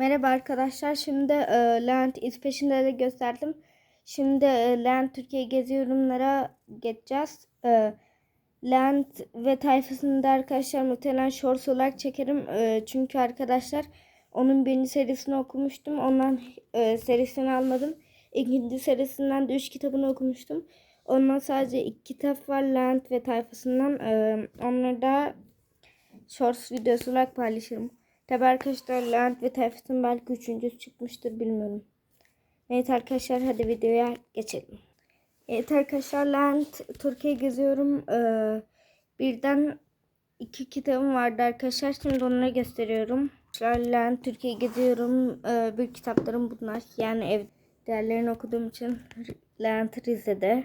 Merhaba arkadaşlar. Şimdi e, Levent iz peşinde de gösterdim. Şimdi e, Levent Türkiye gezi yorumlara geçeceğiz. E, Levent ve tayfasını da arkadaşlar muhtemelen shorts olarak çekerim. E, çünkü arkadaşlar onun birinci serisini okumuştum. Ondan e, serisini almadım. İkinci serisinden de üç kitabını okumuştum. Ondan sadece iki kitap var Levent ve tayfasından. E, onları da shorts videosu olarak paylaşırım. Tabi arkadaşlar Levent ve Tayfut'un belki üçüncüsü çıkmıştır bilmiyorum. Evet arkadaşlar hadi videoya geçelim. Evet arkadaşlar Levent Türkiye geziyorum. Ee, birden iki kitabım vardı arkadaşlar. Şimdi onları gösteriyorum. Levent Türkiye geziyorum. Ee, bir kitaplarım bunlar. Yani ev değerlerini okuduğum için Levent Rize'de.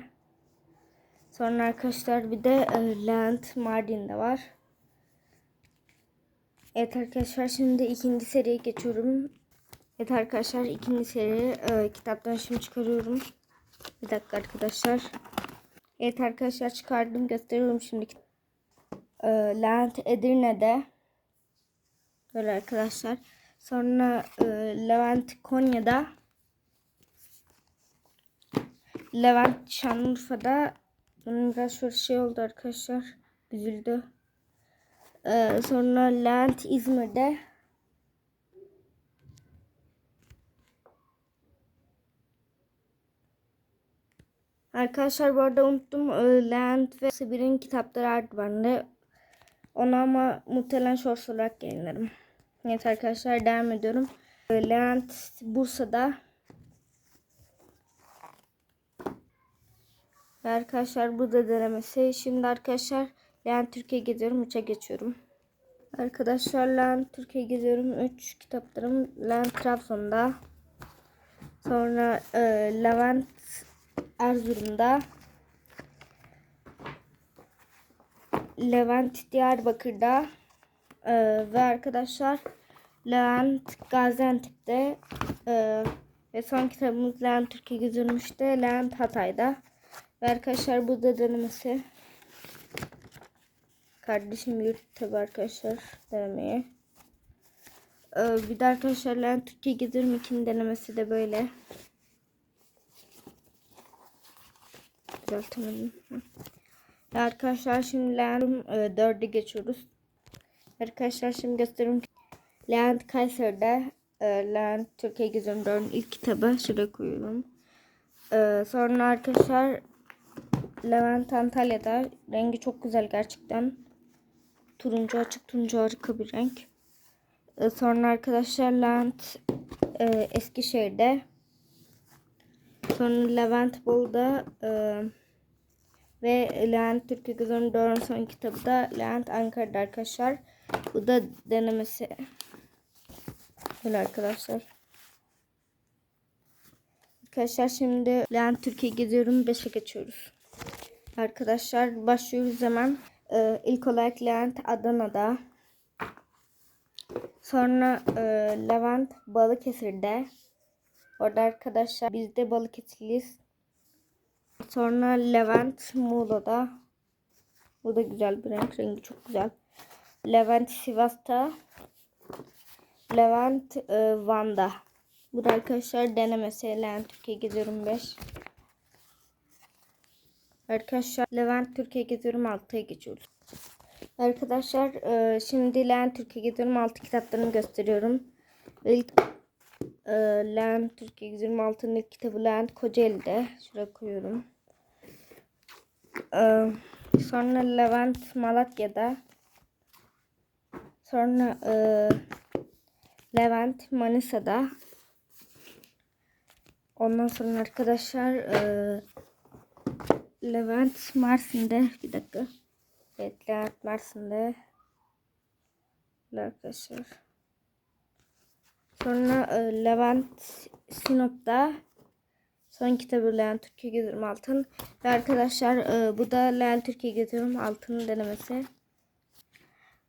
Sonra arkadaşlar bir de e, Levent Mardin'de var. Evet arkadaşlar şimdi ikinci seriye geçiyorum. Evet arkadaşlar ikinci seri e, kitaptan şimdi çıkarıyorum. Bir dakika arkadaşlar. Evet arkadaşlar çıkardım gösteriyorum şimdi. E, Levent Edirne'de. Böyle arkadaşlar. Sonra e, Levent Konya'da. Levent Şanlıurfa'da. Bunun biraz şöyle şey oldu arkadaşlar. Üzüldü. Ee, sonra Levent İzmir'de. Arkadaşlar bu arada unuttum. Ee, Levent ve Sibir'in kitapları artık bende. Onu ama muhtemelen shorts olarak yayınlarım. Evet arkadaşlar devam ediyorum. Ee, Levent Bursa'da. Ve arkadaşlar bu da denemesi. Şimdi arkadaşlar Levent Türkiye geziyorum. 3'e geçiyorum. Arkadaşlar Levent Türkiye geziyorum. 3 kitaplarım Levent Trabzon'da. Sonra e, Levent Erzurum'da. Levent Diyarbakır'da. E, ve arkadaşlar Levent Gaziantep'te. E, ve son kitabımız Levent Türkiye geziyorum işte. Levent Hatay'da. Ve arkadaşlar bu da denemesi. Kardeşim yurt arkadaşlar denemeye. Ee, bir de arkadaşlar Levent Türkiye geziyorum ikinci denemesi de böyle. Düzeltemedim. Arkadaşlar şimdi Levent e, 4'e geçiyoruz. Arkadaşlar şimdi gösteriyorum. Levent Kayseri'de e, Türkiye geziyorum 4'ün ilk kitabı. Şuraya koyuyorum. E, sonra arkadaşlar Levent Antalya'da rengi çok güzel gerçekten. Turuncu açık turuncu harika bir renk. Ee, sonra arkadaşlar Levent e, Eskişehir'de. Sonra Levent Bolu'da e, ve Levent Türkiye Gözü'nün doğru son kitabı da Levent Ankara'da arkadaşlar. Bu da denemesi. Böyle arkadaşlar. Arkadaşlar şimdi Levent Türkiye geziyorum. 5'e geçiyoruz. Arkadaşlar başlıyoruz hemen. Ee, ilk olarak Levent Adana'da. Sonra e, Levent Balıkesir'de. Orada arkadaşlar biz de Balıkesirliyiz. Sonra Levent Muğla'da. Bu da güzel bir renk. Rengi çok güzel. Levent Sivas'ta. Levent e, Van'da. Bu da arkadaşlar denemesi. Levent Türkiye geziyorum 5. Arkadaşlar Levent Türkiye geziyorum 6'ya geçiyoruz. Arkadaşlar e, şimdi Levent Türkiye geziyorum 6 kitaplarını gösteriyorum. İlk e, Levent Türkiye geziyorum 6'nın ilk kitabı Levent Kocaeli'de. Şuraya koyuyorum. E, sonra Levent Malatya'da. Sonra e, Levent Manisa'da. Ondan sonra arkadaşlar e, Levent Mersin'de bir dakika. Evet Levent Mersin'de. Arkadaşlar. Sonra e, Levent Sinop'ta. Son kitabı Levent Türkiye Geziyorum Altın. Ve arkadaşlar e, bu da Levent Türkiye Geziyorum Altın'ın denemesi.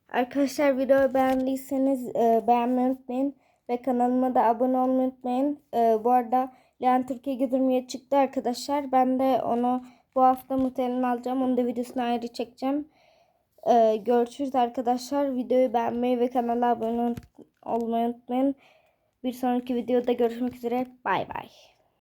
Arkadaşlar videoyu beğendiyseniz e, beğenmeyi unutmayın. Ve kanalıma da abone olmayı unutmayın. Bu arada Levent Türkiye Geziyorum çıktı arkadaşlar. Ben de onu bu hafta muhtemelen alacağım. Onu da videosunu ayrı çekeceğim. Ee, görüşürüz arkadaşlar. Videoyu beğenmeyi ve kanala abone olmayı unutmayın. Bir sonraki videoda görüşmek üzere. Bay bay.